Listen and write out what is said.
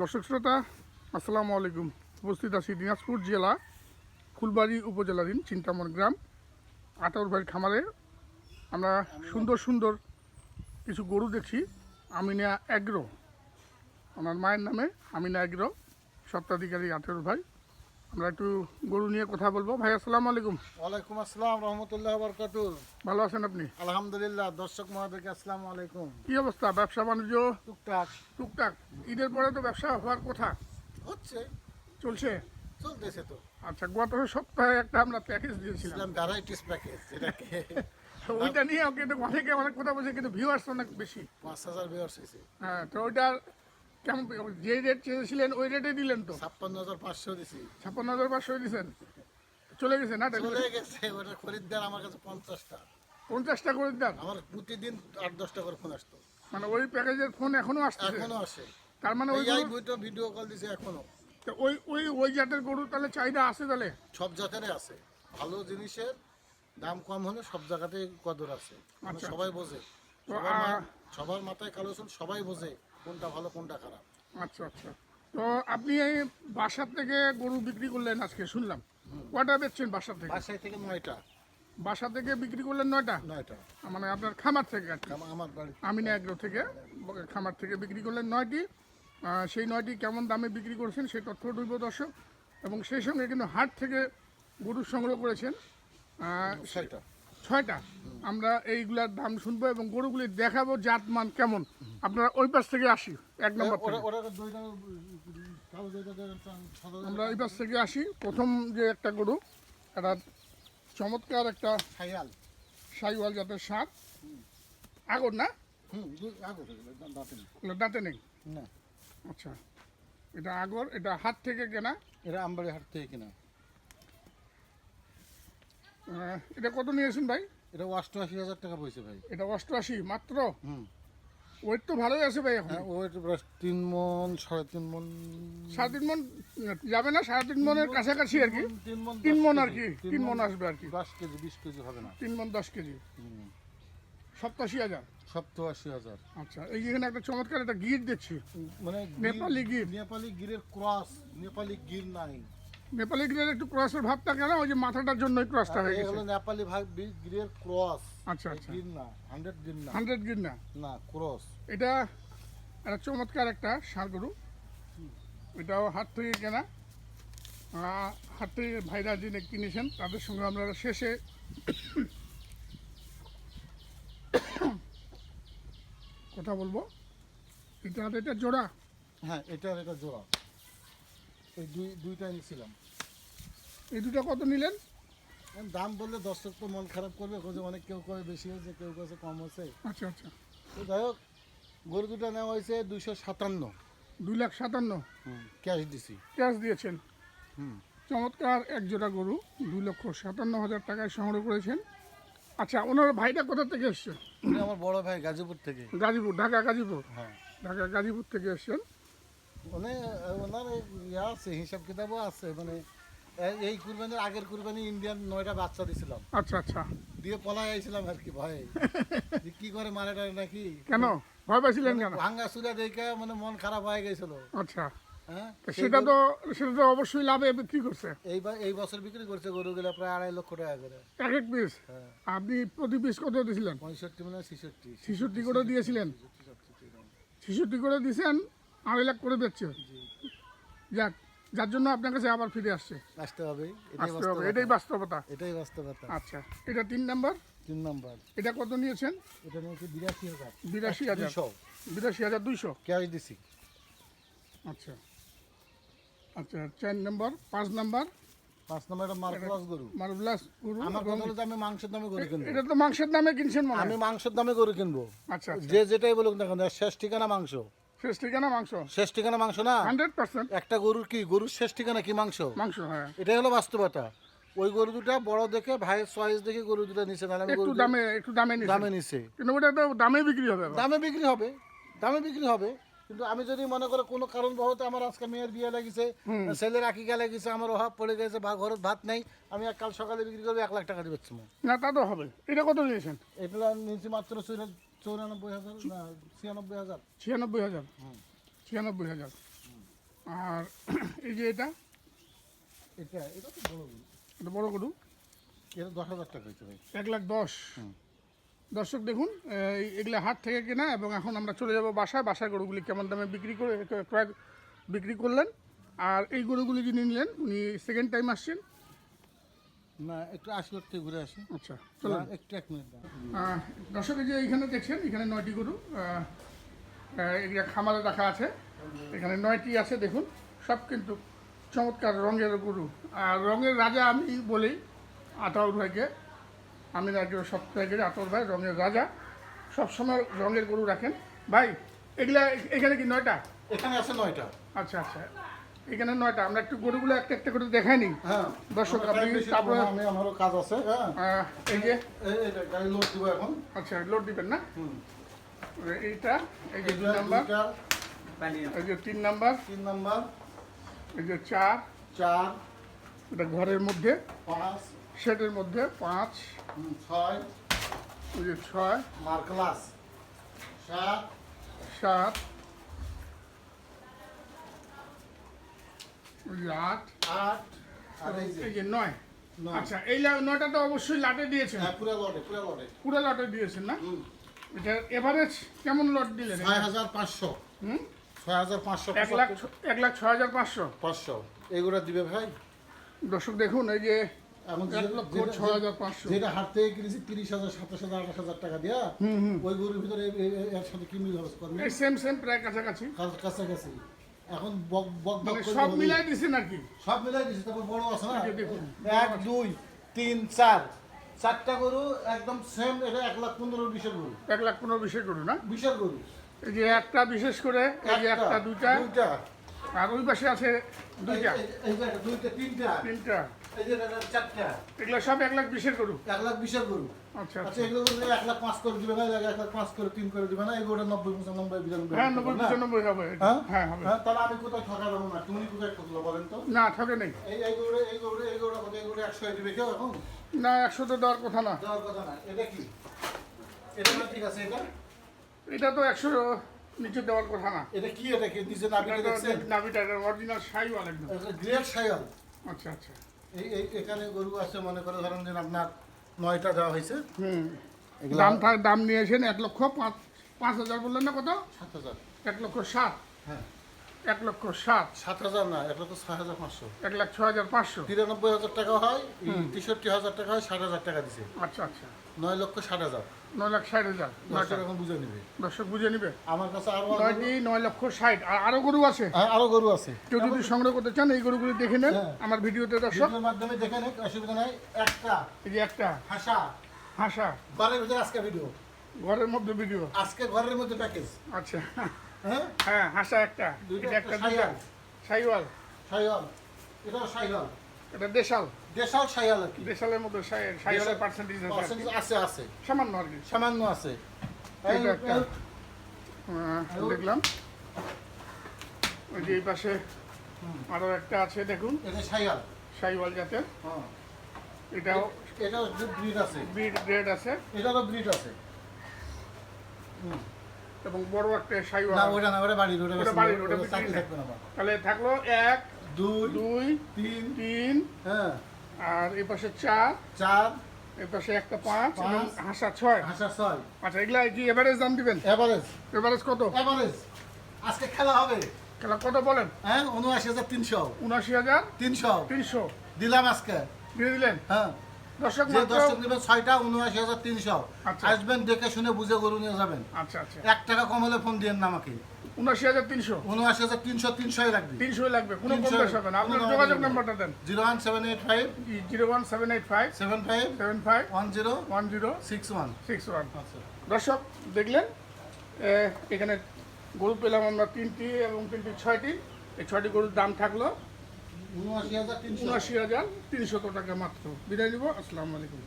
দর্শক শ্রোতা, আসসালামু আলাইকুম। উপস্থিত আছি দিনাজপুর জেলা ফুলবাড়ি উপজেলাধীন চিন্তামন গ্রাম আটাউর ভাইয়ের খামারে। আমরা সুন্দর সুন্দর কিছু গরু দেখছি, আমিনা অ্যাগ্রো আমার মায়ের নামে আমিনা অ্যাগ্রো সত্ত্বাধিকারী আটাউর ভাই। আমরা একটু গরু নিয়ে কথা বলব। ভাই আসসালামু আলাইকুম। ওয়ালাইকুম আসসালাম রহমতুল্লাহ বরকাতুর ভালো আছেন আপনি? আলহামদুলিল্লাহ দর্শক মহাদেরকে আসসালামু আলাইকুম। কী অবস্থা? ব্যবসা বাণিজ্য? টুকটাক। টুকটাক। ঈদের পরে তো ব্যবসা হওয়ার কথা। হচ্ছে। চলছে? চলতেছে তো। আচ্ছা গত সপ্তাহে একটা আমরা প্যাকেজ দিয়েছিলাম। ভ্যারাইটিস প্যাকেজ এটাকে ওইটা নিয়ে কিন্তু অনেকে অনেক কথা বলছে কিন্তু ভিউয়ার্স অনেক বেশি। পাঁচ হাজার ভিউয়ার্স হয়েছে। হ্যাঁ তো ওইটা কেমন যে রেট চেয়েছিলেন ওই রেটে দিলেন তো? ছাপ্পান্ন হাজার পাঁচশো দিছি। ছাপ্পান্ন হাজার পাঁচশো দিয়েছেন চলে গেছে না? চলে গেছে ওটা খরিদ্দার আমার কাছে পঞ্চাশটা। পঞ্চাশটা দেন আমার প্রতিদিন আট দশটা করে ফোন আসতো। মানে ওই প্যাকেজের ফোন এখনও আসছে? এখনও আসে। তার মানে ওই ভিডিও কল দিছে এখনও। তো ওই ওই ওই জাতের গরু তাহলে চাহিদা আছে তাহলে? সব জাতেরই আছে। ভালো জিনিসের দাম কম হলে সব জায়গাতে কদর আছে। মানে আচ্ছা। সবাই বোঝে। সবার মাথায় কালো সবাই বোঝে। কোনটা ভালো কোনটা খারাপ। আচ্ছা আচ্ছা। তো আপনি এই বাসার থেকে গরু বিক্রি করলেন আজকে শুনলাম। কয়টা বেচছেন বাসার থেকে? বাসায় থেকে নয়টা। বাসা থেকে বিক্রি করলেন নয়টা? নয়টা। মানে আপনার খামার থেকে আর আমার বাড়ি। আমিনা এগ্রো থেকে খামার থেকে বিক্রি করলেন নয়টি। সেই নয়টি কেমন দামে বিক্রি করেছেন সেই তথ্য ডুব দর্শক। এবং সেই সঙ্গে কিন্তু হাট থেকে গরু সংগ্রহ করেছেন। আহ, ছয়টা। আমরা এইগুলার দাম শুনব এবং গরুগুলি দেখাবো জাতমান কেমন। আপনারা ওই পাশ থেকে আসি এক নম্বর আমরা এই পাশ থেকে আসি প্রথম যে একটা গরু একটা চমৎকার একটা খাইয়াল সাইওয়াল জাতের সাপ। আগর না? দাঁতে নেই। আচ্ছা এটা আগর এটা হাত থেকে কেনা? এটা আমবাড়ি হাট থেকে কিনা। এটা কত নিয়েছেন ভাই? এটা অষ্টআশি হাজার টাকা পয়সা ভাই। এটা অষ্টআশি মাত্র? হুম। ওয়েট তো ভালোই আছে ভাই এখন। হ্যাঁ ও একটু প্রায় তিন মন সাড়ে তিন মন। সাড়ে তিন মন যাবে না? সাড়ে তিন মনের কাছাকাছি আর কি। তিন মন তিন মন আর কি তিন মন আসবে আর কি। দশ কেজি বিশ কেজি হবে না। তিন মন দশ কেজি। সপ্তাশি হাজার? সপ্তাশি হাজার। আচ্ছা এই এখানে একটা চমৎকার একটা গিট দেখছি। মানে নেপালি গির। নেপালি গিরের ক্রস নেপালি গির নাই। নেপালি গিরের একটু ক্রসের ভাবটা কেন? ওই যে মাথাটার জন্যই ক্রসটা হয়ে গেছে। নেপালি ভাগ গিরের ক্রস। আচ্ছা আচ্ছা। গির না হান্ড্রেড গির না। হান্ড্রেড গির না? না ক্রস। এটা একটা চমৎকার একটা ষাঁড় গরু। এটাও হাট থেকে কেনা। হাট থেকে ভাইরা যিনি কিনেছেন তাদের সঙ্গে আমরা শেষে কথা বলব। এটা এটা জোড়া? হ্যাঁ এটা এটা জোড়া। এই দুই দুইটা নিয়েছিলাম এই দুটো কত নিলেন? দাম বললে দর্শক তো মন খারাপ করবে যে অনেক কেউ কয়ে বেশি হয়েছে কেউ কাছে কম হয়েছে। আচ্ছা আচ্ছা। তো যাই হোক গরু দুটো নেওয়া হয়েছে দুইশো সাতান্ন। দুই লাখ সাতান্ন? ক্যাশ দিছি। ক্যাশ দিয়েছেন? হুম। চমৎকার এক জোড়া গরু দুই লক্ষ সাতান্ন হাজার টাকায় সংগ্রহ করেছেন। আচ্ছা ওনার ভাইটা কোথা থেকে এসছে আমার বড় ভাই গাজীপুর থেকে। গাজীপুর ঢাকা গাজীপুর? হ্যাঁ। ঢাকা গাজীপুর থেকে এসছেন। উনি ওনার ইয়ে আছে হিসাব কিতাবও আছে মানে এই কুরবানির আগের কুরবানি ইন্ডিয়ান নয়টা বাচ্চা দিছিলাম আচ্ছা আচ্ছা দিয়ে পলাই আইছিলাম আর কি ভয়ে কি করে মারে টারে নাকি কেন ভয় পাইছিলেন কেন ভাঙ্গা চুলা দেখে মানে মন খারাপ হয়ে গেছিল আচ্ছা হ্যাঁ সেটা তো সেটা তো অবশ্যই লাভে বিক্রি করছে এই এই বছর বিক্রি করছে গরুগুলো প্রায় আড়াই লক্ষ টাকা করে এক এক পিস হ্যাঁ আপনি প্রতি পিস কত দিয়েছিলেন পঁয়ষট্টি মানে ছেষট্টি ছিষট্টি করে দিয়েছিলেন ছিষট্টি করে দিয়েছেন আড়াই লাখ করে দিচ্ছে। যাক যার জন্য আপনার কাছে আবার ফিরে আসছে। আসতে হবে এটাই আসতে হবে বাস্তবতা। এটাই বাস্তবতা। এটাই বাস্তবতা। আচ্ছা এটা তিন নাম্বার? তিন নাম্বার। এটা কত নিয়েছেন? এটা নিয়েছি বিরাশি হাজার। বিরাশি হাজার। বিরাশি হাজার দুইশো? ক্যাশ দিছি। আচ্ছা। আচ্ছা চার নাম্বার পাঁচ নাম্বার? পাঁচ নাম্বার একটা মার্কলাস গরু। গরু আমার এবং কথা হলো আমি মাংসের দামে গরু কিনবো। এটা তো মাংসের দামে কিনছেন আমি মাংসের দামে গরু কিনবো। আচ্ছা আচ্ছা। যে যেটাই বলুক না কেন শেষ ঠিকানা মাংস। শেষ ঠিকানা মাংস? শেষ ঠিকানা মাংস না? Hundred percent. একটা গরুর কি? গরুর শেষ ঠিকানা কি মাংস? মাংস হ্যাঁ। এটাই হলো বাস্তবতা। ওই গরু দুটা বড় দেখে ভাইয়ের চয়েস দেখে গরু দুটা নিছে নাহলে আমি একটু দামে একটু দামে নিছে। দামে নিছে। কিন্তু ওটা তো দামে বিক্রি হবে দামে বিক্রি হবে। দামে বিক্রি হবে। কিন্তু আমি যদি মনে করো কোনো কারণ বহতে আমার আজকে মেয়ের বিয়ে লাগিছে ছেলের আকিকা লাগিছে আমার অভাব পড়ে গেছে বা ঘরের ভাত নেই আমি এক কাল সকালে বিক্রি করব এক লাখ টাকা দিয়ে বেচছি না তা তো হবে। এটা কত নিয়েছেন এটা নিয়েছি মাত্র চৌরানব্বই হাজার? ছিয়ানব্বই হাজার। ছিয়ানব্বই হাজার? ছিয়ানব্বই হাজার। আর এই যে এটা? এটা এটা তো বড় গরু। এটা বড় গরু? এটা দশ হাজার টাকা হয়েছে ভাই। এক লাখ দশ। দর্শক দেখুন এগুলা হাট থেকে কেনা এবং এখন আমরা চলে যাব বাসায়। বাসায় গরুগুলি কেমন দামে বিক্রি করে ক্রয় বিক্রি করলেন। আর এই গরুগুলি যিনি নিলেন উনি সেকেন্ড টাইম আসছেন। না একটু থেকে ঘুরে আসি। আচ্ছা চলুন। না, একটু এক মিনিট দর্শক যে এইখানে দেখছেন এখানে নয়টি গরু আহ, খামারে রাখা আছে। এখানে নয়টি আছে দেখুন। সব কিন্তু চমৎকার রঙের গরু। আর রঙের রাজা আমি বলি আতাউর ভাইকে। আমি রাজ্য সপ্তাহে আতাউর ভাই রঙের রাজা। সবসময় রঙের গরু রাখেন। ভাই এগুলা এখানে কি নয়টা? এখানে আছে নয়টা। আচ্ছা আচ্ছা। এখানে নয়টা। আমরা একটু গরুগুলো একটা একটা করে দেখাই নিই হ্যাঁ দর্শক, আপনি তারপরে- আমি আমারও কাজ আছে হ্যাঁ। এই যে এই- এইটা গাড়ি লোড দিব এখন। আচ্ছা লোড দিবেন না? হুম। এইটা এই যে দুই এটা নাম্বার। এই যে তিন নাম্বার। তিন নাম্বার। এই যে চার। চার। এটা ঘরের মধ্যে। পাঁচ। শেডের মধ্যে পাঁচ। ছয়। ওই যে ছয়। মার্কলাস সাত। সাত। যে আট আর এই যে এই যে নয়। নয়। আচ্ছা এই লা- নয়টা তো অবশ্যই লাটে দিয়েছেন। হ্যাঁ পুরো লটে পুরো লটে। পুরো লটে দিয়েছেন না? এটা এভারেজ কেমন লট দিলেন ছয় হাজার পাঁচশো। হুম? ছয় হাজার পাঁচশো এক লাখ এক লাখ ছয় হাজার পাঁচশো। পাঁচশো। এগুলো দিবে ভাই? দর্শক দেখুন এই যে যেটা- হাট থেকে কিনেছি তিরিশ হাজার সাতাশ হাজার আঠাশ হাজার টাকা দিয়া ওই গরুর ভিতরে এর সাথে কি মিল হবে সেম সেম প্রায় কাছাকাছি। কাছাকাছি। এখন বক বক বক মানে সব মিলাই দিছে নাকি? সব মিলাই দিছে তারপর বড় আছে না? এক দুই তিন চার। চারটা গরু একদম সেম এটা এক লাখ পনেরো বিশের গরু। এক লাখ পনেরো বিশের গরু না? বিশের গরু। এই যে একটা বিশেষ করে এই যে একটা দুইটা। দুইটা। আর ওই পাশে আছে দুইটা। দুইটা তিনটা। তিনটা। এগুলো সব এক লাখ বিশের গরু। এক লাখ বিশের গরু। আচ্ছা আচ্ছা এগুলো এক লাখ পাঁচ করে দিবে না এক লাখ পাঁচ করে তিন করে দিবে না এগুলো নব্বই পঁচানব্বই বিরানব্বই হ্যাঁ নব্বই? পঁচানব্বই হবে। হ্যাঁ? হ্যাঁ হবে। হ্যাঁ তাহলে আমি কোথায় ঠকা না তুমি কোথায় ঠকলো বলেন তো? না ঠকে নেই। এই এই গরু এই গরু এই গরু কত? এই গরু একশো দিবে কেউ এখন? না একশো তো দেওয়ার কথা না। দেওয়ার কথা না। এটা কি? এটা ঠিক আছে এটা? এটা তো একশো নিচে দেওয়ার কথা না। এটা কি এটা কি? নিচে নাবিটা দেখছেন? নাভিটা অরিজিনাল শাইওয়াল একদম। গ্রেট শাইওয়াল। আচ্ছা আচ্ছা। এই এই এখানে গরু আছে মনে করে ধরেন যে আপনার নয়টা দেওয়া হয়েছে। হুম। দাম থাক দাম নিয়েছেন এক লক্ষ পাঁচ পাঁচ হাজার বললেন না কত? সাত হাজার। এক লক্ষ সাত হ্যাঁ। এক লক্ষ সাত সাত হাজার না এক লক্ষ ছয় হাজার পাঁচশো। এক লাখ ছয় হাজার পাঁচশো। তিরানব্বই হাজার টাকা হয় তেষট্টি হাজার টাকা হয় ষাট হাজার টাকা দিছে। আচ্ছা আচ্ছা। নয় লক্ষ ষাট হাজার। নয় লাখ ষাট হাজার। দশ এখন বুঝে নিবে। দর্শক বুঝে নিবে। আমার কাছে আরও নয়টি নয় লক্ষ ষাট। আর গরু আছে? আরও গরু আছে। কেউ যদি সংগ্রহ করতে চান এই গরুগুলি দেখে নেন। হ্যাঁ। আমার ভিডিওতে দর্শক মাধ্যমে দেখে নেই অসুবিধা নাই। একটা। এই যে একটা। হাসা। হাসা। ঘরের ভিতরে আজকে ভিডিও। ঘরের মধ্যে ভিডিও। আজকে ঘরের মধ্যে প্যাকেজ। আচ্ছা। হ্যাঁ? হ্যাঁ হাসা একটা। এটা একটা দুইটা। সাইওয়াল। সাইয়াল এটা দেশাল। দেশাল সাইয়াল আর কি। দেশালের সাইওয়ালের পার্সেন্টেজ আছে আছে আছে। সামান্য আর কি। সামান্য আছে। এটা একটা। দেখলাম। ওই যে এই পাশে আরও একটা আছে দেখুন। এটা সাইওয়াল। জাতের। হ্যাঁ। এটাও এটাও ব্রিড আছে। ব্রিড গ্রেড আছে। এটারও ব্রিড আছে। এবং বড় একটা না ওটা না ওটা বাড়ির ওটা বাড়ির, ওটা চাকরি থাকবে না তাহলে থাকল এক দুই দুই তিন তিন হ্যাঁ। আর এই পাশে চার চার এই পাশে একটা পাঁচ। হাসা ছয়। হাসা ছয়। আচ্ছা এগুলা কি এভারেজ দাম দিবেন? এভারেজ এভারেজ কত? এভারেজ আজকে খেলা হবে। খেলা কত বলেন? হ্যাঁ উনআশি হাজার তিনশো। উনআশি হাজার তিনশো। তিনশো। দিলাম আজকে। দিয়ে দিলেন? হ্যাঁ। দর্শক যে দর্শক নেবেন ছয়টা উনআশি হাজার তিনশো। আচ্ছা। আসবেন দেখে শুনে বুঝে গরু নিয়ে যাবেন। আচ্ছা আচ্ছা। এক টাকা কম হলে ফোন দিয়েন না আমাকে। উনআশি হাজার তিনশো? উনআশি হাজার তিনশো তিনশোই রাখবি তিনশোই লাগবে। কোনো কম বেশ হবে না। আপনার যোগাযোগ কম হবে না। নাম্বারটা দেন। Zero one seven eight five zero one seven eight five seven five seven five one zero one zero six one. Six one. আচ্ছা। দর্শক দেখলেন? এখানে গরু পেলাম আমরা তিনটি এবং তিনটি ছয়টি। এই ছয়টি গরুর দাম থাকল উনআশি হাজার তিনশো। টাকা মাত্র। বিদায় নিব আসসালামু আলাইকুম।